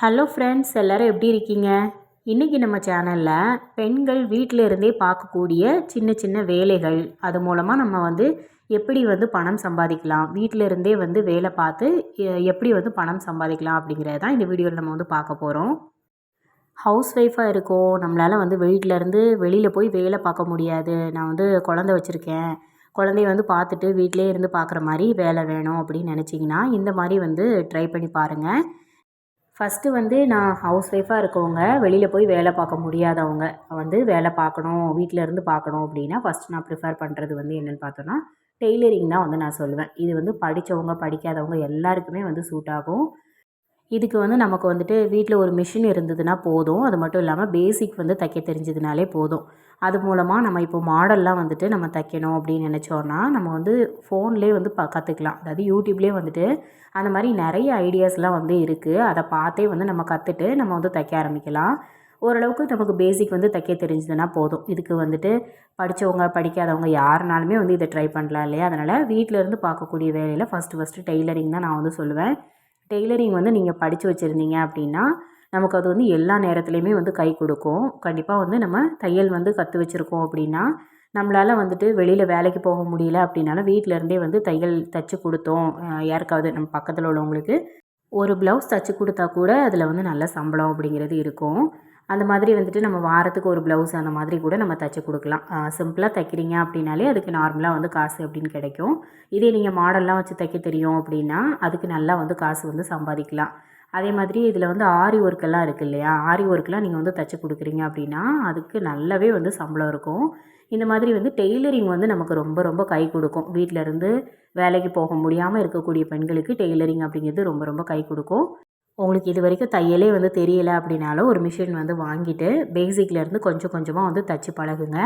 Hello friends எல்லோரும் எப்படி இருக்கீங்க? இன்றைக்கி நம்ம சேனலில் பெண்கள் வீட்டில் இருந்தே பார்க்கக்கூடிய சின்ன சின்ன வேலைகள். அது மூலமாக நம்ம வந்து எப்படி வந்து பணம் சம்பாதிக்கலாம்? வீட்டில் இருந்தே வந்து வேலை பார்த்து எ- எப்படி வந்து பணம் சம்பாதிக்கலாம் அப்படிங்கிறது தான் இந்த வீடியோவில் நம்ம வந்து பார்க்க போகிறோம் ஹவுஸ் ஒய்ஃபாக இருக்கோம். நம்மளால் வந்து வீட்டில் இருந்து வெளியில் போய் வேலை பார்க்க முடியாது. நான் வந்து குழந்த வச்சுருக்கேன். குழந்தைய வந்து பார்த்துட்டு வீட்டிலே இருந்து பார்க்குற மாதிரி வேலை வேணும் அப்படின்னு நினச்சிங்கன்னா இந்த மாதிரி வந்து ட்ரை பண்ணி பாருங்கள் ஃபஸ்ட்டு வந்து நான் ஹவுஸ் ஒய்ஃபாக இருக்கவங்க வெளியில் போய் வேலை பார்க்க முடியாதவங்க வந்து வேலை பார்க்கணும் வீட்டில் இருந்து பார்க்கணும் அப்படின்னா ஃபஸ்ட்டு நான் ப்ரிஃபர் பண்ணுறது வந்து என்னென்னு பார்த்தோன்னா டெய்லரிங் தான் வந்து நான் சொல்லுவேன். இது வந்து படித்தவங்க படிக்காதவங்க எல்லாருக்குமே வந்து சூட் ஆகும். இதுக்கு வந்து நமக்கு வந்துட்டு வீட்டில் ஒரு மிஷின் இருந்ததுன்னா போதும். அது மட்டும் இல்லாமல் பேசிக் வந்து தைக்க தெரிஞ்சதுனாலே போதும். அது மூலமாக நம்ம இப்போ மாடல்லாம் வந்துட்டு நம்ம தைக்கணும் அப்படின்னு நினச்சோன்னா நம்ம வந்து ஃபோன்லேயே வந்து ப கற்றுக்கலாம் அதாவது யூடியூப்லேயே வந்துட்டு அந்த மாதிரி நிறைய ஐடியாஸ்லாம் வந்து இருக்குது அதை பார்த்தே வந்து நம்ம கற்றுட்டு நம்ம வந்து தைக்க ஆரம்பிக்கலாம். ஓரளவுக்கு நமக்கு பேசிக் வந்து தைக்க தெரிஞ்சதுன்னா போதும். இதுக்கு வந்துட்டு படித்தவங்க படிக்காதவங்க யாருனாலுமே வந்து இதை ட்ரை பண்ணலாம் இல்லையா? அதனால் வீட்டில் இருந்து பார்க்கக்கூடிய வேலையில் ஃபஸ்ட்டு ஃபஸ்ட்டு டெய்லரிங் தான் நான் வந்து சொல்லுவேன். டெய்லரிங் வந்து நீங்கள் படித்து வச்சுருந்தீங்க அப்படின்னா நமக்கு அது வந்து எல்லா நேரத்துலையுமே வந்து கை கொடுக்கும். கண்டிப்பாக வந்து நம்ம தையல் வந்து கற்று வச்சுருக்கோம் அப்படின்னா நம்மளால் வந்துட்டு வெளியில் வேலைக்கு போக முடியல அப்படின்னாலும் வீட்டில் இருந்தே வந்து தையல் தைச்சி கொடுத்தோம். யாருக்காவது நம்ம பக்கத்தில் உள்ளவங்களுக்கு ஒரு ப்ளவுஸ் தைச்சி கொடுத்தா கூட அதில் வந்து நல்ல சம்பளம் அப்படிங்கிறது இருக்கும். அந்த மாதிரி வந்துட்டு நம்ம வாரத்துக்கு ஒரு ப்ளவுஸ் அந்த மாதிரி கூட நம்ம தைச்சி கொடுக்கலாம். சிம்பிளாக தைக்கிறீங்க அப்படின்னாலே அதுக்கு நார்மலாக வந்து காசு அப்படின்னு கிடைக்கும். இதே நீங்கள் மாடல்லாம் வச்சு தைக்க தெரியும் அப்படின்னா அதுக்கு நல்லா வந்து காசு வந்து சம்பாதிக்கலாம். அதே மாதிரி இதில் வந்து ஆரி ஒர்க்கெல்லாம் இருக்குது இல்லையா? ஆரி ஒர்க்கெலாம் நீங்கள் வந்து தைச்சி கொடுக்குறீங்க அப்படின்னா அதுக்கு நல்லாவே வந்து சம்பளம் இருக்கும். இந்த மாதிரி வந்து டெய்லரிங் வந்து நமக்கு ரொம்ப ரொம்ப கை கொடுக்கும். வீட்டில் இருந்து வேலைக்கு போக முடியாமல் இருக்கக்கூடிய பெண்களுக்கு டெய்லரிங் அப்படிங்கிறது ரொம்ப ரொம்ப கை கொடுக்கும். உங்களுக்கு இது வரைக்கும் தையலே வந்து தெரியலை அப்படின்னாலும் ஒரு மிஷின் வந்து வாங்கிட்டு பேசிக்லேருந்து கொஞ்சம் கொஞ்சமாக வந்து தச்சு பழகுங்க.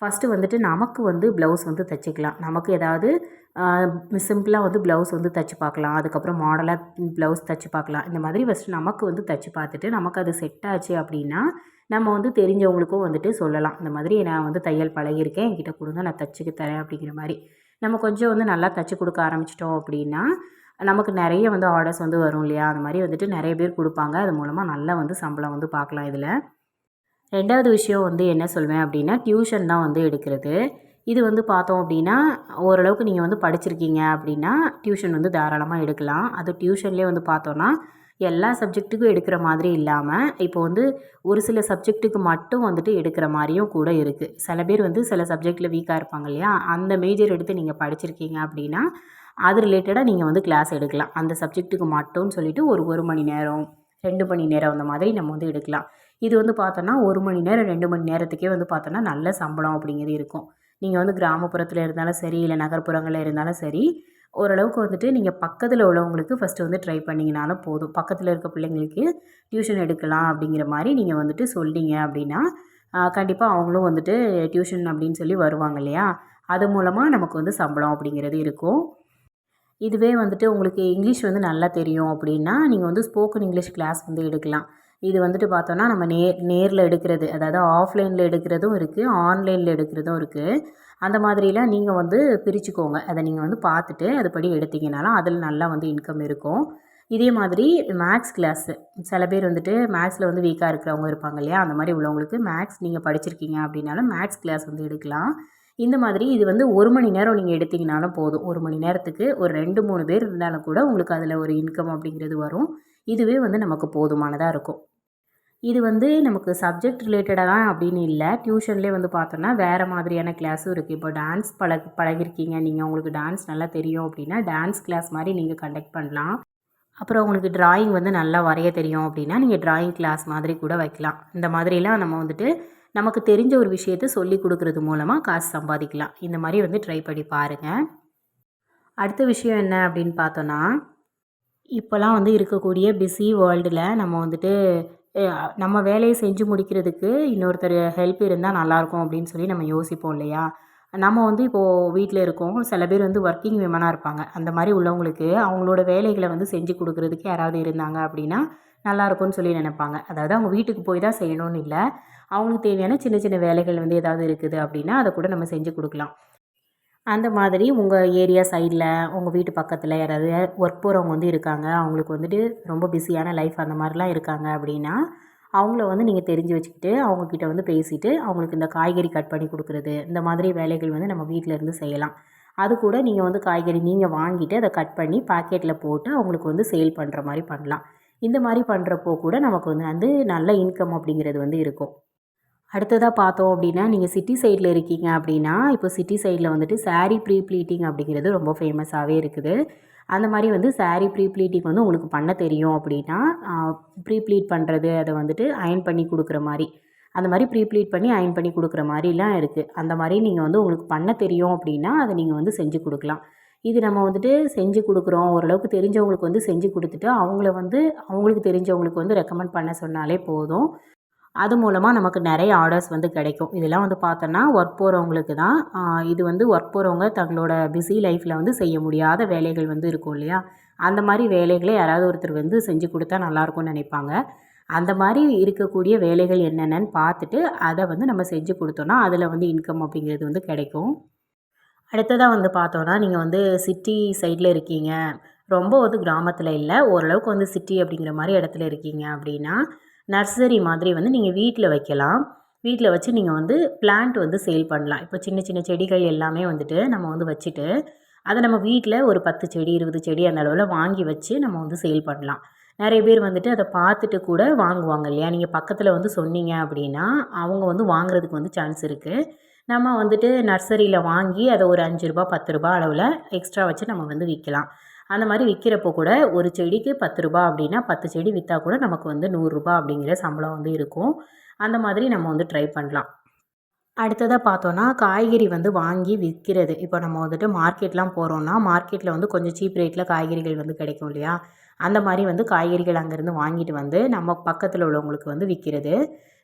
ஃபஸ்ட்டு வந்துட்டு நமக்கு வந்து ப்ளவுஸ் வந்து தைச்சிக்கலாம். நமக்கு ஏதாவது சிம்பிளாக வந்து ப்ளவுஸ் வந்து தைச்சி பார்க்கலாம். அதுக்கப்புறம் மாடலாக ப்ளவுஸ் தைச்சி பார்க்கலாம். இந்த மாதிரி ஃபஸ்ட்டு நமக்கு வந்து தைச்சி பார்த்துட்டு நமக்கு அது செட் ஆச்சு அப்படின்னா நம்ம வந்து தெரிஞ்சவங்களுக்கும் வந்துட்டு சொல்லலாம். இந்த மாதிரி நான் வந்து தையல் பழகியிருக்கேன். என்கிட்ட கொடுங்க நான் தைச்சிக்க தரேன் அப்படிங்கிற மாதிரி. நம்ம கொஞ்சம் வந்து நல்லா தைச்சி கொடுக்க ஆரம்பிச்சிட்டோம் அப்படின்னா நமக்கு நிறைய வந்து ஆர்டர்ஸ் வந்து வரும் இல்லையா? அந்த மாதிரி வந்துட்டு நிறைய பேர் கொடுப்பாங்க. அது மூலமாக நல்லா வந்து சம்பளம் வந்து பார்க்கலாம் இதில். ரெண்டாவது விஷயம் வந்து என்ன சொல்வேன் அப்படின்னா டியூஷன் தான் வந்து எடுக்கிறது. இது வந்து பார்த்தோம் அப்படின்னா ஓரளவுக்கு நீங்கள் வந்து படிச்சிருக்கீங்க அப்படின்னா டியூஷன் வந்து தாராளமாக எடுக்கலாம். அது டியூஷன்லேயே வந்து பார்த்தோன்னா எல்லா சப்ஜெக்ட்டுக்கும் எடுக்கிற மாதிரி இல்லாமல் இப்போ வந்து ஒரு சில சப்ஜெக்ட்டுக்கு மட்டும் வந்துட்டு எடுக்கிற மாதிரியும் கூட இருக்குது சில பேர் வந்து சில சப்ஜெக்டில் வீக்காக இருப்பாங்க இல்லையா? அந்த மேஜர் எடுத்து நீங்கள் படிச்சிருக்கீங்க அப்படின்னா அது ரிலேட்டடாக நீங்கள் வந்து கிளாஸ் எடுக்கலாம். அந்த சப்ஜெக்ட்டுக்கு மட்டும்னு சொல்லிட்டு ஒரு ஒரு மணி நேரம் ரெண்டு மணி நேரம் அந்த மாதிரி நம்ம வந்து எடுக்கலாம். இது வந்து பார்த்தோன்னா ஒரு மணி நேரம் ரெண்டு மணி நேரத்துக்கே வந்து பார்த்தோன்னா நல்ல சம்பளம் அப்படிங்கிறது இருக்கும். நீங்கள் வந்து கிராமப்புறத்தில் இருந்தாலும் சரி இல்லை நகர்ப்புறங்களில் இருந்தாலும் சரி ஓரளவுக்கு வந்துட்டு நீங்கள் பக்கத்தில் உள்ளவங்களுக்கு ஃபஸ்ட்டு வந்து ட்ரை பண்ணிங்கனாலும் போதும். பக்கத்தில் இருக்க பிள்ளைங்களுக்கு டியூஷன் எடுக்கலாம் அப்படிங்கிற மாதிரி நீங்கள் வந்துட்டு சொல்லிங்க அப்படின்னா கண்டிப்பாக அவங்களும் வந்துட்டு டியூஷன் அப்படின்னு சொல்லி வருவாங்க இல்லையா? அது மூலமாக நமக்கு வந்து சம்பளம் அப்படிங்கிறது இருக்கும். இதுவே வந்துட்டு உங்களுக்கு இங்கிலீஷ் வந்து நல்லா தெரியும் அப்படின்னா நீங்கள் வந்து ஸ்போக்கன் இங்கிலீஷ் கிளாஸ் வந்து எடுக்கலாம். இது வந்துட்டு பார்த்தோன்னா நம்ம நேர் நேரில் எடுக்கிறது அதாவது ஆஃப்லைனில் எடுக்கிறதும் இருக்குது ஆன்லைனில் எடுக்கிறதும் இருக்குது அந்த மாதிரிலாம் நீங்கள் வந்து பிரிச்சுக்கோங்க. அதை நீங்கள் வந்து பார்த்துட்டு அதுபடி எடுத்தீங்கனாலும் அதில் நல்லா வந்து இன்கம் இருக்கும். இதே மாதிரி மேக்ஸ் கிளாஸு சில பேர் வந்துட்டு மேக்ஸில் வந்து வீக்காக இருக்கிறவங்க இருப்பாங்க இல்லையா? அந்த மாதிரி உள்ளவங்களுக்கு மேக்ஸ் நீங்கள் படிச்சிருக்கீங்க அப்படின்னாலும் மேக்ஸ் கிளாஸ் வந்து எடுக்கலாம். இந்த மாதிரி இது வந்து ஒரு மணி நேரம் நீங்கள் எடுத்தீங்கனாலும் போதும். ஒரு மணி நேரத்துக்கு ஒரு ரெண்டு மூணு பேர் இருந்தாலும் கூட உங்களுக்கு அதில் ஒரு இன்கம் அப்படிங்கிறது வரும். இதுவே வந்து நமக்கு போதுமானதாக இருக்கும். இது வந்து நமக்கு சப்ஜெக்ட் ரிலேட்டடாக தான் அப்படின்னு இல்லை. டியூஷன்லேயே வந்து பார்த்தோன்னா வேறு மாதிரியான கிளாஸும் இருக்குது இப்போ டான்ஸ் பழக பழகிருக்கீங்க. நீங்கள் உங்களுக்கு டான்ஸ் நல்லா தெரியும் அப்படின்னா டான்ஸ் கிளாஸ் மாதிரி நீங்கள் கண்டக்ட் பண்ணலாம். அப்புறம் உங்களுக்கு டிராயிங் வந்து நல்லா வரைய தெரியும் அப்படின்னா நீங்கள் டிராயிங் கிளாஸ் மாதிரி கூட வைக்கலாம். இந்த மாதிரிலாம் நம்ம வந்துட்டு நமக்கு தெரிஞ்ச ஒரு விஷயத்தை சொல்லி கொடுக்கறது மூலமாக காசு சம்பாதிக்கலாம். இந்த மாதிரி வந்து ட்ரை பண்ணி பாருங்கள் அடுத்த விஷயம் என்ன அப்படின்னு பார்த்தோன்னா இப்போலாம் வந்து இருக்கக்கூடிய பிஸி வேர்ல்டில் நம்ம வந்துட்டு நம்ம வேலையை செஞ்சு முடிக்கிறதுக்கு இன்னொருத்தர் ஹெல்ப் இருந்தால் நல்லாயிருக்கும் அப்படின்னு சொல்லி நம்ம யோசிப்போம் இல்லையா? நம்ம வந்து இப்போது வீட்டில் இருக்கோம். சில பேர் வந்து ஒர்க்கிங் விமனாக இருப்பாங்க. அந்த மாதிரி உள்ளவங்களுக்கு அவங்களோட வேலைகளை வந்து செஞ்சு கொடுக்குறதுக்கு யாராவது இருந்தாங்க அப்படின்னா நல்லாயிருக்கும்னு சொல்லி நினைப்பாங்க. அதாவது அவங்க வீட்டுக்கு போய் தான் செய்யணும்னு இல்லை. அவங்களுக்கு தேவையான சின்ன சின்ன வேலைகள் வந்து ஏதாவது இருக்குது அப்படின்னா அதை கூட நம்ம செஞ்சு கொடுக்கலாம். அந்த மாதிரி உங்கள் ஏரியா சைடில் உங்கள் வீட்டு பக்கத்தில் யாராவது ஒர்க் போகிறவங்க வந்து இருக்காங்க. அவங்களுக்கு வந்துட்டு ரொம்ப பிஸியான லைஃப் அந்த மாதிரிலாம் இருக்காங்க அப்படின்னா அவங்கள வந்து நீங்கள் தெரிஞ்சு வச்சுக்கிட்டு அவங்கக்கிட்ட வந்து பேசிவிட்டு அவங்களுக்கு இந்த காய்கறி கட் பண்ணி கொடுக்குறது இந்த மாதிரி வேலைகள் வந்து நம்ம வீட்டில் இருந்து செய்யலாம். அது கூட நீங்கள் வந்து காய்கறி நீங்கள் வாங்கிட்டு அதை கட் பண்ணி பாக்கெட்டில் போட்டு அவங்களுக்கு வந்து சேல் பண்ணுற மாதிரி பண்ணலாம். இந்த மாதிரி பண்ணுறப்போ கூட நமக்கு வந்து வந்து நல்ல இன்கம் அப்படிங்கிறது வந்து இருக்கும். அடுத்ததாக பார்த்தோம் அப்படின்னா நீங்கள் சிட்டி சைடில் இருக்கீங்க அப்படின்னா இப்போ சிட்டி சைடில் வந்துட்டு சாரீ ப்ரீ ப்ளீட்டிங் அப்படிங்கிறது ரொம்ப ஃபேமஸாகவே இருக்குது. அந்த மாதிரி வந்து சாரீ ப்ரீ ப்ளீட்டிங் வந்து உங்களுக்கு பண்ண தெரியும் அப்படின்னா ப்ரீ ப்ளீட் பண்ணுறது அதை வந்துட்டு அயன் பண்ணி கொடுக்குற மாதிரி. அந்த மாதிரி ப்ரீ ப்ளீட் பண்ணி அயன் பண்ணி கொடுக்குற மாதிரிலாம் இருக்குது அந்த மாதிரி நீங்கள் வந்து உங்களுக்கு பண்ண தெரியும் அப்படின்னா அதை நீங்கள் வந்து செஞ்சு கொடுக்கலாம். இது நம்ம வந்துட்டு செஞ்சு கொடுக்குறோம். ஓரளவுக்கு தெரிஞ்சவங்களுக்கு வந்து செஞ்சு கொடுத்துட்டு அவங்கள வந்து அவங்களுக்கு தெரிஞ்சவங்களுக்கு வந்து ரெக்கமெண்ட் பண்ண சொன்னாலே போதும். அது மூலமாக நமக்கு நிறைய ஆர்டர்ஸ் வந்து கிடைக்கும். இதெல்லாம் வந்து பார்த்தோன்னா ஒர்க் போகிறவங்களுக்கு தான் இது வந்து ஒர்க் போகிறவங்க தங்களோட பிஸி லைஃப்பில் வந்து செய்ய முடியாத வேலைகள் வந்து இருக்கும் இல்லையா? அந்த மாதிரி வேலைகளை யாராவது ஒருத்தர் வந்து செஞ்சு கொடுத்தா நல்லாயிருக்கும்னு நினைப்பாங்க. அந்த மாதிரி இருக்கக்கூடிய வேலைகள் என்னென்னு பார்த்துட்டு அதை வந்து நம்ம செஞ்சு கொடுத்தோன்னா அதில் வந்து இன்கம் அப்படிங்கிறது வந்து கிடைக்கும். அடுத்ததாக வந்து பார்த்தோன்னா நீங்கள் வந்து சிட்டி சைடில் இருக்கீங்க. ரொம்ப வந்து கிராமத்தில் இல்லை ஓரளவுக்கு வந்து சிட்டி அப்படிங்கிற மாதிரி இடத்துல இருக்கீங்க அப்படின்னா நர்சரி மாதிரி வந்து நீங்கள் வீட்டில் வைக்கலாம். வீட்டில் வச்சு நீங்கள் வந்து பிளான்ட் வந்து சேல் பண்ணலாம். இப்போ சின்ன சின்ன செடிகள் எல்லாமே வந்துட்டு நம்ம வந்து வச்சுட்டு அதை நம்ம வீட்டில் ஒரு பத்து செடி இருபது செடி அந்த அளவில் வாங்கி வச்சு நம்ம வந்து சேல் பண்ணலாம். நிறைய பேர் வந்துட்டு அதை பார்த்துட்டு கூட வாங்குவாங்க இல்லையா? நீங்கள் பக்கத்தில் வந்து சொன்னீங்க அப்படின்னா அவங்க வந்து வாங்குறதுக்கு வந்து சான்ஸ் இருக்குது நம்ம வந்துட்டு நர்சரியில் வாங்கி அதை ஒரு அஞ்சு ரூபா பத்து ரூபா அளவில் எக்ஸ்ட்ரா வச்சு நம்ம வந்து விற்கலாம் அந்த மாதிரி விற்கிறப்போ கூட ஒரு செடிக்கு பத்து ரூபா அப்படின்னா பத்து செடி விற்றா கூட நமக்கு வந்து நூறுரூபா அப்படிங்கிற சம்பளம் வந்து இருக்கும். அந்த மாதிரி நம்ம வந்து ட்ரை பண்ணலாம். அடுத்ததாக பார்த்தோன்னா காய்கறி வந்து வாங்கி விற்கிறது இப்போ நம்ம வந்துட்டு மார்க்கெட்லாம் போகிறோன்னா மார்க்கெட்டில் வந்து கொஞ்சம் சீப் ரேட்டில் காய்கறிகள் வந்து கிடைக்கும் இல்லையா? அந்த மாதிரி வந்து காய்கறிகள் அங்கேருந்து வாங்கிட்டு வந்து நம்ம பக்கத்தில் உள்ளவங்களுக்கு வந்து விற்கிறது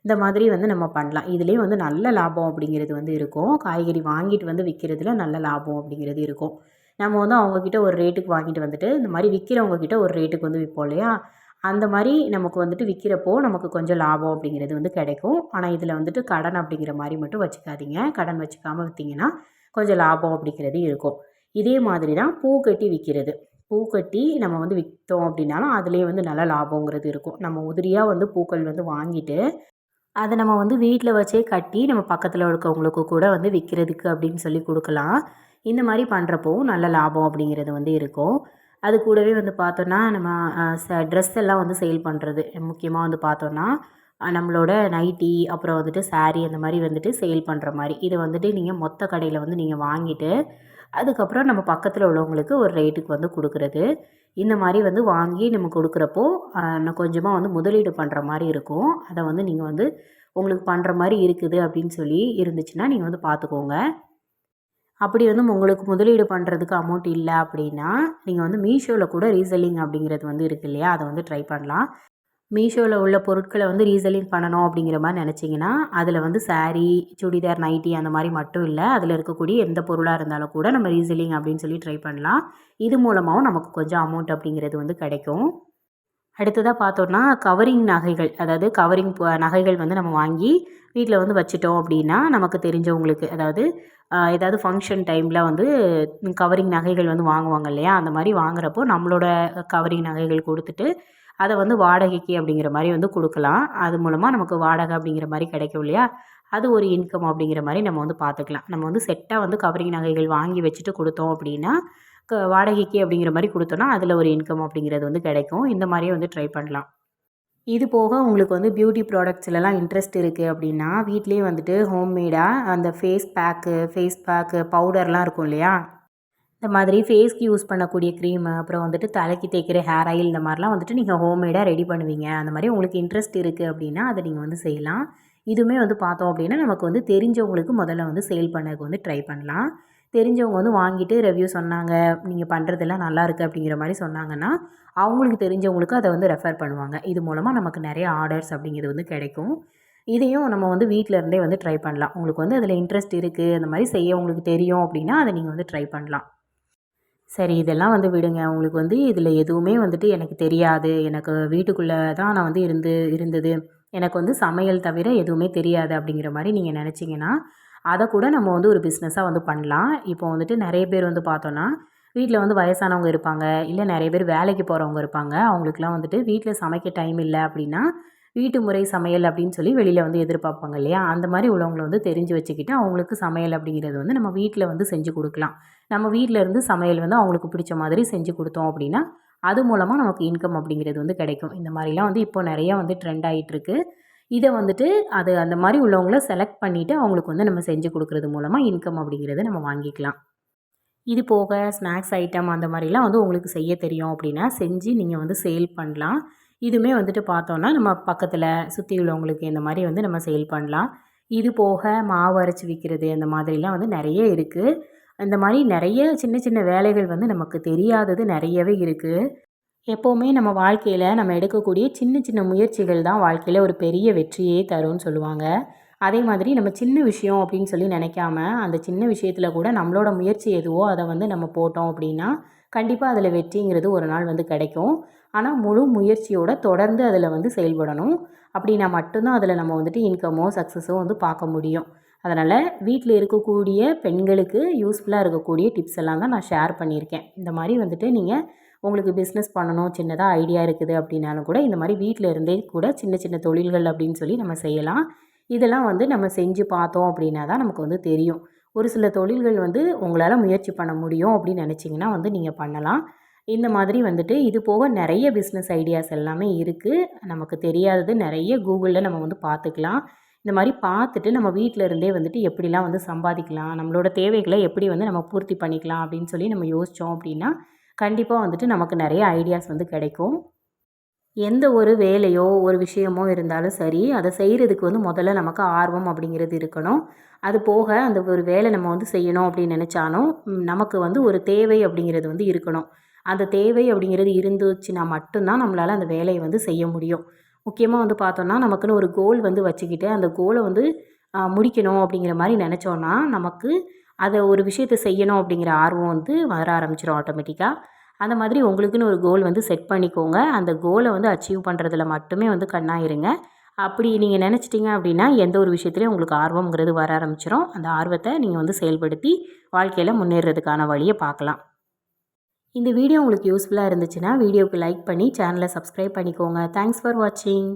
இந்த மாதிரி வந்து நம்ம பண்ணலாம். இதுலேயும் வந்து நல்ல லாபம் அப்படிங்கிறது வந்து இருக்கும். காய்கறி வாங்கிட்டு வந்து விற்கிறதுல நல்ல லாபம் அப்படிங்கிறது இருக்கும். நம்ம வந்து அவங்கக்கிட்ட ஒரு ரேட்டுக்கு வாங்கிட்டு வந்துட்டு இந்த மாதிரி விற்கிறவங்கக்கிட்ட ஒரு ரேட்டுக்கு வந்து விற்போம் இல்லையா? அந்த மாதிரி நமக்கு வந்துட்டு விற்கிறப்போ நமக்கு கொஞ்சம் லாபம் அப்படிங்கிறது வந்து கிடைக்கும். ஆனால் இதில் வந்துட்டு கடன் அப்படிங்கிற மாதிரி மட்டும் வச்சுக்காதீங்க. கடன் வச்சுக்காமல் விற்றீங்கன்னா கொஞ்சம் லாபம் அப்படிங்கிறது இருக்கும். இதே மாதிரி தான் பூ கட்டி விற்கிறது பூ கட்டி நம்ம வந்து விற்றோம் அப்படின்னாலும் அதுலேயே வந்து நல்ல லாபங்கிறது இருக்கும். நம்ம உதிரியாக வந்து பூக்கள் வந்து வாங்கிட்டு அதை நம்ம வந்து வீட்டில் வச்சே கட்டி நம்ம பக்கத்தில் இருக்கவங்களுக்கு கூட வந்து விற்கிறதுக்கு அப்படின்னு சொல்லி கொடுக்கலாம். இந்த மாதிரி பண்ணுறப்போ நல்ல லாபம் அப்படிங்கிறது வந்து இருக்கும். அது கூடவே வந்து பார்த்தோன்னா நம்ம ச ட்ரெஸ் எல்லாம் வந்து சேல் பண்ணுறது முக்கியமாக வந்து பார்த்தோன்னா நம்மளோட நைட்டி அப்புறம் வந்துட்டு சாரீ அந்த மாதிரி வந்துட்டு சேல் பண்ணுற மாதிரி. இதை வந்துட்டு நீங்கள் மொத்த கடையில் வந்து நீங்கள் வாங்கிட்டு அதுக்கப்புறம் நம்ம பக்கத்தில் உள்ளவங்களுக்கு ஒரு ரேட்டுக்கு வந்து கொடுக்குறது. இந்த மாதிரி வந்து வாங்கி நம்ம கொடுக்குறப்போ நான் கொஞ்சமாக வந்து முதலீடு பண்ணுற மாதிரி இருக்கும். அதை வந்து நீங்கள் வந்து உங்களுக்கு பண்ணுற மாதிரி இருக்குது அப்படின்னு சொல்லி இருந்துச்சுன்னா நீங்கள் வந்து பார்த்துக்கோங்க. அப்படி வந்து உங்களுக்கு முதலீடு பண்ணுறதுக்கு அமௌண்ட் இல்லை அப்படின்னா நீங்கள் வந்து மீஷோவில் கூட ரீசெல்லிங் அப்படிங்கிறது வந்து இருக்கு இல்லையா? அதை வந்து ட்ரை பண்ணலாம். மீஷோவில் உள்ள பொருட்களை வந்து ரீசெல்லிங் பண்ணணும் அப்படிங்கிற மாதிரி நினச்சிங்கன்னா அதில் வந்து சாரீ சுடிதார் நைட்டி அந்த மாதிரி மட்டும் இல்லை. அதில் இருக்கக்கூடிய எந்த பொருளாக இருந்தாலும் கூட நம்ம ரீசெல்லிங் அப்படின்னு சொல்லி ட்ரை பண்ணலாம். இது மூலமாகவும் நமக்கு கொஞ்சம் அமௌண்ட் அப்படிங்கிறது வந்து கிடைக்கும். அடுத்ததாக பார்த்தோன்னா கவரிங் நகைகள். அதாவது கவரிங் நகைகள் வந்து நம்ம வாங்கி வீட்டில் வந்து வச்சுட்டோம் அப்படின்னா நமக்கு தெரிஞ்சவங்களுக்கு அதாவது ஏதாவது ஃபங்க்ஷன் டைமில் வந்து கவரிங் நகைகள் வந்து வாங்குவாங்க இல்லையா? அந்த மாதிரி வாங்குறப்போ நம்மளோட கவரிங் நகைகள் கொடுத்துட்டு அதை வந்து வாடகைக்கு அப்படிங்கிற மாதிரி வந்து கொடுக்கலாம். அது மூலமாக நமக்கு வாடகை அப்படிங்கிற மாதிரி கிடைக்கும் இல்லையா? அது ஒரு இன்கம் அப்படிங்கிற மாதிரி நம்ம வந்து பார்த்துக்கலாம். நம்ம வந்து செட்டாக வந்து கவரிங் நகைகள் வாங்கி வச்சுட்டு கொடுத்தோம் அப்படின்னா வாடகைக்கு அப்படிங்கிற மாதிரி கொடுத்தோன்னா அதில் ஒரு இன்கம் அப்படிங்கிறது வந்து கிடைக்கும். இந்த மாதிரியே வந்து ட்ரை பண்ணலாம். இது போக உங்களுக்கு வந்து பியூட்டி ப்ராடக்ட்ஸ்லலாம் இன்ட்ரெஸ்ட் இருக்குது அப்படின்னா வீட்லேயே வந்துட்டு ஹோம்மேடாக அந்த ஃபேஸ் பேக்கு ஃபேஸ் பேக்கு பவுடர்லாம் இருக்கும் இல்லையா? இந்த மாதிரி ஃபேஸ்க்கு யூஸ் பண்ணக்கூடிய க்ரீமு அப்புறம் வந்துட்டு தலைக்கு தேய்க்கிற ஹேர் ஆயில் இந்த மாதிரிலாம் வந்துட்டு நீங்கள் ஹோம்மேடாக ரெடி பண்ணுவீங்க. அந்த மாதிரி உங்களுக்கு இன்ட்ரெஸ்ட் இருக்குது அப்படின்னா அதை நீங்கள் வந்து செய்யலாம். இதுவுமே வந்து பார்த்தோம் அப்படின்னா நமக்கு வந்து தெரிஞ்சவங்களுக்கு முதல்ல வந்து சேல் பண்ணதுக்கு வந்து ட்ரை பண்ணலாம். தெரிஞ்சவங்க வந்து வாங்கிட்டு ரிவ்யூ சொன்னாங்க நீங்கள் பண்ணுறதெல்லாம் நல்லாயிருக்கு அப்படிங்கிற மாதிரி சொன்னாங்கன்னா அவங்களுக்கு தெரிஞ்சவங்களுக்கு அதை வந்து ரெஃபர் பண்ணுவாங்க. இது மூலமாக நமக்கு நிறைய ஆர்டர்ஸ் அப்படிங்கிறது வந்து கிடைக்கும். இதையும் நம்ம வந்து வீட்டில் இருந்தே வந்து ட்ரை பண்ணலாம். உங்களுக்கு வந்து அதில் இன்ட்ரெஸ்ட் இருக்குது அந்த மாதிரி செய்ய உங்களுக்கு தெரியும் அப்படின்னா அதை நீங்கள் வந்து ட்ரை பண்ணலாம். சரி இதெல்லாம் வந்து விடுங்க. உங்களுக்கு வந்து இதில் எதுவுமே வந்துட்டு எனக்கு தெரியாது. எனக்கு வீட்டுக்குள்ளே தான் நான் வந்து இருந்து இருந்தது. எனக்கு வந்து சமையல் தவிர எதுவுமே தெரியாது அப்படிங்கிற மாதிரி நீங்கள் நினச்சிங்கன்னா அதை கூட நம்ம வந்து ஒரு பிஸ்னஸாக வந்து பண்ணலாம். இப்போ வந்துட்டு நிறைய பேர் வந்து பார்த்தோன்னா வீட்டில் வந்து வயசானவங்க இருப்பாங்க. இல்லை நிறைய பேர் வேலைக்கு போகிறவங்க இருப்பாங்க. அவங்களுக்குலாம் வந்துட்டு வீட்டில் சமைக்க டைம் இல்லை அப்படின்னா வீட்டு முறை சமையல் அப்படின்னு சொல்லி வெளியில் வந்து எதிர்பார்ப்பாங்க இல்லையா? அந்த மாதிரி உள்ளவங்களை வந்து தெரிஞ்சு வச்சுக்கிட்டு அவங்களுக்கு சமையல் அப்படிங்கிறது வந்து நம்ம வீட்டில் வந்து செஞ்சு கொடுக்கலாம். நம்ம வீட்டில் இருந்து சமையல் வந்து அவங்களுக்கு பிடிச்ச மாதிரி செஞ்சு கொடுத்தோம் அப்படின்னா அது மூலமாக நமக்கு இன்கம் அப்படிங்கிறது வந்து கிடைக்கும். இந்த மாதிரிலாம் வந்து இப்போ நிறையா வந்து ட்ரெண்ட் ஆகிட்டுருக்கு இதை வந்துட்டு அது அந்த மாதிரி உள்ளவங்கள செலக்ட் பண்ணிவிட்டு அவங்களுக்கு வந்து நம்ம செஞ்சு கொடுக்குறது மூலமாக இன்கம் அப்படிங்கிறத நம்ம வாங்கிக்கலாம். இது போக ஸ்நாக்ஸ் ஐட்டம் அந்த மாதிரிலாம் வந்து உங்களுக்கு செய்ய தெரியும் அப்படின்னா செஞ்சு நீங்கள் வந்து சேல் பண்ணலாம். இதுவுமே வந்துட்டு பார்த்தோன்னா நம்ம பக்கத்தில் சுற்றி உள்ளவங்களுக்கு இந்த மாதிரி வந்து நம்ம சேல் பண்ணலாம். இது போக மாவு அரைச்சி விற்கிறது அந்த மாதிரிலாம் வந்து நிறைய இருக்குது இந்த மாதிரி நிறைய சின்ன சின்ன வேலைகள் வந்து நமக்கு தெரியாதது நிறையவே இருக்குது எப்போவுமே நம்ம வாழ்க்கையில் நம்ம எடுக்கக்கூடிய சின்ன சின்ன முயற்சிகள் தான் வாழ்க்கையில் ஒரு பெரிய வெற்றியே தரும்னு சொல்லுவாங்க. அதே மாதிரி நம்ம சின்ன விஷயம் அப்படின்னு சொல்லி நினைக்காம அந்த சின்ன விஷயத்தில் கூட நம்மளோட முயற்சி எதுவோ அதை வந்து நம்ம போட்டோம் அப்படின்னா கண்டிப்பாக அதில் வெற்றிங்கிறது ஒரு நாள் வந்து கிடைக்கும். ஆனால் முழு முயற்சியோட தொடர்ந்து அதில் வந்து செயல்படணும். அப்படின்னா மட்டும்தான் அதில் நம்ம வந்துட்டு இன்கமோ சக்ஸஸோ வந்து பார்க்க முடியும். அதனால் வீட்டில் இருக்கக்கூடிய பெண்களுக்கு யூஸ்ஃபுல்லாக இருக்கக்கூடிய டிப்ஸ் எல்லாம் தான் நான் ஷேர் பண்ணியிருக்கேன். இந்த மாதிரி வந்துட்டு நீங்கள் உங்களுக்கு பிஸ்னஸ் பண்ணணும் சின்னதாக ஐடியா இருக்குது அப்படின்னாலும் கூட இந்த மாதிரி வீட்டில் இருந்தே கூட சின்ன சின்ன தொழில்கள் அப்படின்னு சொல்லி நம்ம செய்யலாம். இதெல்லாம் வந்து நம்ம செஞ்சு பார்த்தோம் அப்படின்னா தான் நமக்கு வந்து தெரியும். ஒரு சில தொழில்கள் வந்து உங்களால் முயற்சி பண்ண முடியும் அப்படின்னு நினச்சிங்கன்னா வந்து நீங்கள் பண்ணலாம். இந்த மாதிரி வந்துட்டு இது போக நிறைய பிஸ்னஸ் ஐடியாஸ் எல்லாமே இருக்குது நமக்கு தெரியாதது நிறைய கூகுளில் நம்ம வந்து பார்த்துக்கலாம். இந்த மாதிரி பார்த்துட்டு நம்ம வீட்டில் இருந்தே வந்துட்டு எப்படிலாம் வந்து சம்பாதிக்கலாம் நம்மளோட தேவைகளை எப்படி வந்து நம்ம பூர்த்தி பண்ணிக்கலாம் அப்படின்னு சொல்லி நம்ம யோசித்தோம் அப்படின்னா கண்டிப்பாக வந்துட்டு நமக்கு நிறைய ஐடியாஸ் வந்து கிடைக்கும். எந்த ஒரு வேலையோ ஒரு விஷயமோ இருந்தாலும் சரி அதை செய்கிறதுக்கு வந்து முதல்ல நமக்கு ஆர்வம் அப்படிங்கிறது இருக்கணும். அது போக அந்த ஒரு வேலை நம்ம வந்து செய்யணும் அப்படின்னு நினச்சாலும் நமக்கு வந்து ஒரு தேவை அப்படிங்கிறது வந்து இருக்கணும். அந்த தேவை அப்படிங்கிறது இருந்துச்சுன்னா மட்டும்தான் நம்மளால் அந்த வேலையை வந்து செய்ய முடியும். முக்கியமாக வந்து பார்த்தோன்னா நமக்குன்னு ஒரு கோல் வந்து வச்சுக்கிட்டு அந்த கோலை வந்து முடிக்கணும் அப்படிங்கிற மாதிரி நினச்சோன்னா நமக்கு அதை ஒரு விஷயத்தை செய்யணும் அப்படிங்கிற ஆர்வம் வந்து வர ஆரம்பிச்சிடும் ஆட்டோமேட்டிக்காக அந்த மாதிரி உங்களுக்குன்னு ஒரு கோல் வந்து செட் பண்ணிக்கோங்க. அந்த கோலை வந்து அச்சீவ் பண்ணுறதுல மட்டுமே வந்து கண்ணாயிருங்க. அப்படி நீங்கள் நினச்சிட்டிங்க அப்படின்னா எந்த ஒரு விஷயத்துலையும் உங்களுக்கு ஆர்வங்கிறது வர ஆரம்பிச்சிடும் அந்த ஆர்வத்தை நீங்கள் வந்து செயல்படுத்தி வாழ்க்கையில் முன்னேறதுக்கான வழியை பார்க்கலாம். இந்த வீடியோ உங்களுக்கு யூஸ்ஃபுல்லாக இருந்துச்சுன்னா வீடியோவுக்கு லைக் பண்ணி சேனலை சப்ஸ்கிரைப் பண்ணிக்கோங்க. தேங்க்ஸ் ஃபார் வாட்சிங்